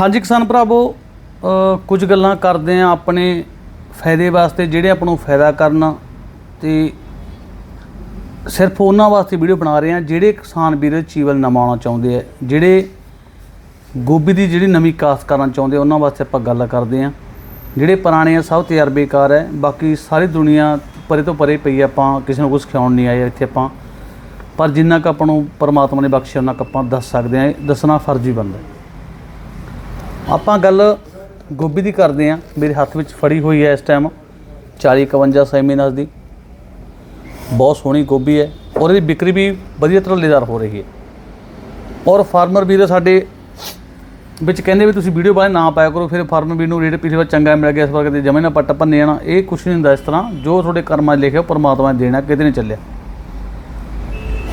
ਹਾਂਜੀ ਕਿਸਾਨ ਭਰਾਵੋ ਕੁਝ ਗੱਲਾਂ ਕਰਦੇ ਆ ਆਪਣੇ ਫਾਇਦੇ ਵਾਸਤੇ ਜਿਹੜੇ ਆਪਾਂ ਨੂੰ ਫਾਇਦਾ ਕਰਨ ਤੇ ਸਿਰਫ ਉਹਨਾਂ ਵਾਸਤੇ ਵੀਡੀਓ ਬਣਾ ਰਹੇ ਆ ਜਿਹੜੇ ਕਿਸਾਨ ਵੀਰ ਚੀਵਲ ਨਮਾਉਣਾ ਚਾਹੁੰਦੇ ਆ ਜਿਹੜੇ ਗੋਭੀ ਦੀ ਜਿਹੜੀ ਨਵੀਂ ਕਾਸ਼ਤ ਕਰਨਾ ਚਾਹੁੰਦੇ ਆ, ਉਹਨਾਂ ਵਾਸਤੇ ਆਪਾਂ ਗੱਲ ਕਰਦੇ ਆ। ਜਿਹੜੇ ਪੁਰਾਣੇ ਆ ਸਭ ਤਜਰਬੇਕਾਰ ਹੈ ਬਾਕੀ ਸਾਰੀ ਦੁਨੀਆ ਪਰੇ ਤੋਂ ਪਰੇ ਪਈ ਆਪਾਂ ਕਿਸੇ ਨੂੰ ਕੁਝ ਸਿਖਾਉਣ ਨਹੀਂ ਆਏ ਇੱਥੇ ਆਪਾਂ। ਪਰ ਜਿੰਨਾ ਕੁ ਆਪਾਂ ਨੂੰ ਪਰਮਾਤਮਾ ਨੇ ਬਖਸ਼ਿਆ ਉਹਨਾਂ ਕੁ ਆਪਾਂ ਦੱਸ ਸਕਦੇ ਆ ਇਹ ਦੱਸਣਾ ਫਰਜ਼ੀ ਬਣਦਾ ਆਪਾਂ ਗੱਲ ਗੋਭੀ ਦੀ ਕਰਦੇ ਆ ਮੇਰੇ ਹੱਥ ਵਿੱਚ ਫੜੀ ਹੋਈ ਹੈ ਇਸ ਟਾਈਮ 40 51 ਸੈਮੀਨਾਸ ਦੀ। ਬਹੁਤ ਸੋਹਣੀ ਗੋਭੀ ਹੈ। ਔਰ ਇਹਦੀ ਵਿਕਰੀ ਵੀ ਵਧੀਆ ਤਰ੍ਹਾਂ ਲੇਦਾਰ ਹੋ ਰਹੀ ਹੈ। ਔਰ ਫਾਰਮਰ ਵੀਰ ਸਾਡੇ ਵਿੱਚ ਕਹਿੰਦੇ ਵੀ ਤੁਸੀਂ ਵੀਡੀਓ ਬਾਰੇ ਨਾ ਪਾਇਆ ਕਰੋ। ਫਿਰ ਫਾਰਮਰ ਵੀਰ ਨੂੰ ਰੇਟ ਪਿਛਲੇ ਵਾਰ ਚੰਗਾ ਮਿਲ ਗਿਆ। ਇਸ ਵਾਰ ਕਿਤੇ ਜਮੇ ਨਾ ਪੱਟ ਭੰਨੇ ਜਾਣਾ। ਇਹ ਕੁਛ ਨਹੀਂ ਹੁੰਦਾ ਇਸ ਤਰ੍ਹਾਂ। ਜੋ ਤੁਹਾਡੇ ਕਰਮਾਂ 'ਚ ਲਿਖਿਆ ਪਰਮਾਤਮਾ ਨੇ ਦੇਣਾ। ਕਿਤੇ ਨਹੀਂ ਚੱਲਿਆ।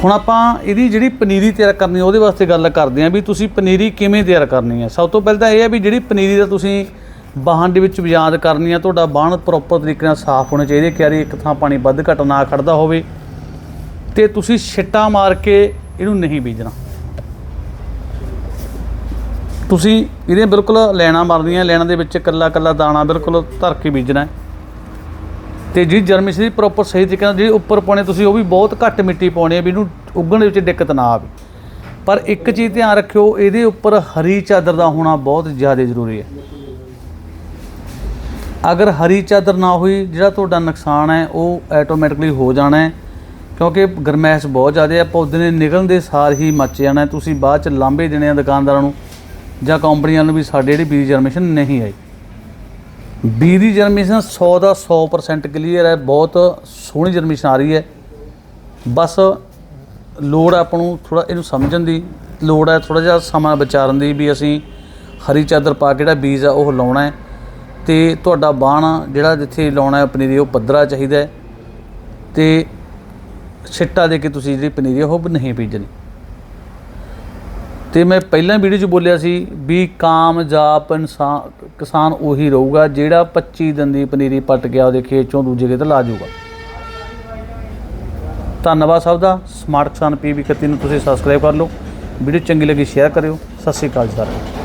ਹੁਣ ਆਪਾਂ ਇਹਦੀ ਜਿਹੜੀ ਪਨੀਰੀ ਤਿਆਰ ਕਰਨੀ ਹੈ ਉਹਦੇ ਵਾਸਤੇ ਗੱਲ ਕਰਦੇ ਆਂ ਵੀ ਤੁਸੀਂ ਪਨੀਰੀ ਕਿਵੇਂ ਤਿਆਰ ਕਰਨੀ ਹੈ। ਸਭ ਤੋਂ ਪਹਿਲਾਂ ਤਾਂ ਇਹ ਹੈ ਵੀ ਜਿਹੜੀ ਪਨੀਰੀ ਦਾ ਤੁਸੀਂ ਬਾਹਣ ਦੇ ਵਿੱਚ ਬਿਆਦ ਕਰਨੀ ਆ ਤੁਹਾਡਾ ਬਾਹਣ ਪ੍ਰੋਪਰ ਤਰੀਕੇ ਨਾਲ ਸਾਫ਼ ਹੋਣਾ ਚਾਹੀਦਾ ਕਿਆਰੀ ਇੱਕ ਥਾਂ ਪਾਣੀ ਵੱਧ ਘੱਟ ਨਾ ਖੜਦਾ ਹੋਵੇ। ਤੇ ਤੁਸੀਂ ਛਿੱਟਾ ਮਾਰ ਕੇ ਇਹਨੂੰ ਨਹੀਂ ਬੀਜਣਾ। ਤੁਸੀਂ ਇਹਦੇ ਬਿਲਕੁਲ ਲੈਣਾ ਮਾਰਨੀਆਂ, ਲੈਣਾ ਦੇ ਵਿੱਚ ਇਕੱਲਾ ਇਕੱਲਾ ਦਾਣਾ ਬਿਲਕੁਲ ਧਰ ਕੇ ਬੀਜਣਾ ਹੈ। ਤੇ ਜਿਹੜੀ ਜਰਮੇਸ਼ਨ ਦੀ ਪ੍ਰੋਪਰ ਸਹੀ ਤਰੀਕੇ ਨਾਲ, ਜਿਹੜੀ ਉੱਪਰ ਪਾਉਣੇ ਤੁਸੀਂ, ਉਹ ਵੀ ਬਹੁਤ ਘੱਟ ਮਿੱਟੀ ਪਾਉਣੀ ਹੈ ਵੀ ਇਹਨੂੰ ਉੱਗਣ ਦੇ ਵਿੱਚ ਦਿੱਕਤ ਨਾ ਆਵੇ। ਪਰ ਇੱਕ ਚੀਜ਼ ਧਿਆਨ ਰੱਖਿਓ, ਇਹਦੇ ਉੱਪਰ ਹਰੀ ਚਾਦਰ ਦਾ ਹੋਣਾ ਬਹੁਤ ਜ਼ਿਆਦਾ ਜ਼ਰੂਰੀ ਹੈ। ਅਗਰ ਹਰੀ ਚਾਦਰ ਨਾ ਹੋਈ, ਜਿਹੜਾ ਤੁਹਾਡਾ ਨੁਕਸਾਨ ਹੈ, ਉਹ ਆਟੋਮੈਟਿਕਲੀ ਹੋ ਜਾਣਾ ਹੈ, ਕਿਉਂਕਿ ਗਰਮੈਸ਼ ਬਹੁਤ ਜ਼ਿਆਦਾ ਹੈ, ਪੌਦੇ ਨੇ ਨਿਕਲਣ ਦੇ ਸਾਰ ਹੀ ਮੱਚ ਜਾਣਾ ਤੁਸੀਂ ਬਾਅਦ ਚ ਲਾਂਭੇ ਦੇਣੇ ਆ ਦੁਕਾਨਦਾਰਾਂ ਨੂੰ, ਜਾਂ ਕੰਪਨੀਆਂ ਨੂੰ ਵੀ, ਸਾਡੇ ਜਿਹੜੀ ਬੀਜ ਜਰਮੇਸ਼ਨ ਨਹੀਂ ਆਈ। ਬੀ ਦੀ ਜਰਮੇਸ਼ਨ 100 ਦਾ 100% ਕਲੀਅਰ ਹੈ, ਬਹੁਤ ਸੋਹਣੀ ਜਰਮੇਸ਼ਨ ਆ ਰਹੀ ਹੈ। ਬਸ ਲੋੜ ਆਪਾਂ ਨੂੰ ਥੋੜਾ ਇਹਨੂੰ ਸਮਝਣ ਦੀ, ਲੋੜ ਹੈ ਥੋੜਾ ਜਿਹਾ ਸਮਾਂ ਵਿਚਾਰਨ ਦੀ ਵੀ ਅਸੀਂ ਹਰੀ ਚਾਦਰ ਪਾ ਕੇ ਜਿਹੜਾ ਬੀਜ ਆ ਉਹ ਲਾਉਣਾ ਹੈ। ਤੇ ਤੁਹਾਡਾ ਬਾਣ ਜਿਹੜਾ ਜਿੱਥੇ ਲਾਉਣਾ ਹੈ ਪਨੀਰੀ, ਉਹ ਪੱਧਰਾ ਚਾਹੀਦਾ ਹੈ। ਤੇ ਛਿੱਟਾ ਦੇ ਕੇ ਤੁਸੀਂ ਜਿਹੜੀ ਪਨੀਰੀ ਆ ਉਹ ਨਹੀਂ ਬੀਜਣੀ। ਤੇ ਮੈਂ ਪਹਿਲਾਂ ਵੀਡੀਓ 'ਚ ਬੋਲਿਆ ਸੀ ਵੀ ਕਾਮਯਾਬ ਇਨਸਾਨ ਕਿਸਾਨ ਉਹੀ ਰਹੂਗਾ ਜਿਹੜਾ 25 ਦਿਨ ਦੀ ਪਨੀਰੀ ਪੱਟ ਗਿਆ ਉਹਦੇ ਖੇਤ ਚੋਂ ਦੂਜੇ ਕਿਤੇ ਲਾ ਜਾਊਗਾ। ਧੰਨਵਾਦ ਸਭ ਦਾ। ਸਮਾਰਟ ਕਿਸਾਨ ਪੀਵੀ 31 ਨੂੰ ਤੁਸੀਂ ਸਬਸਕ੍ਰਾਈਬ ਕਰ ਲਓ। ਵੀਡੀਓ ਚੰਗੀ ਲੱਗੀ ਸ਼ੇਅਰ ਕਰਿਓ। ਸਤਿ ਸ਼੍ਰੀ ਅਕਾਲ ਜੀ ਸਾਰਿਆਂ ਨੂੰ।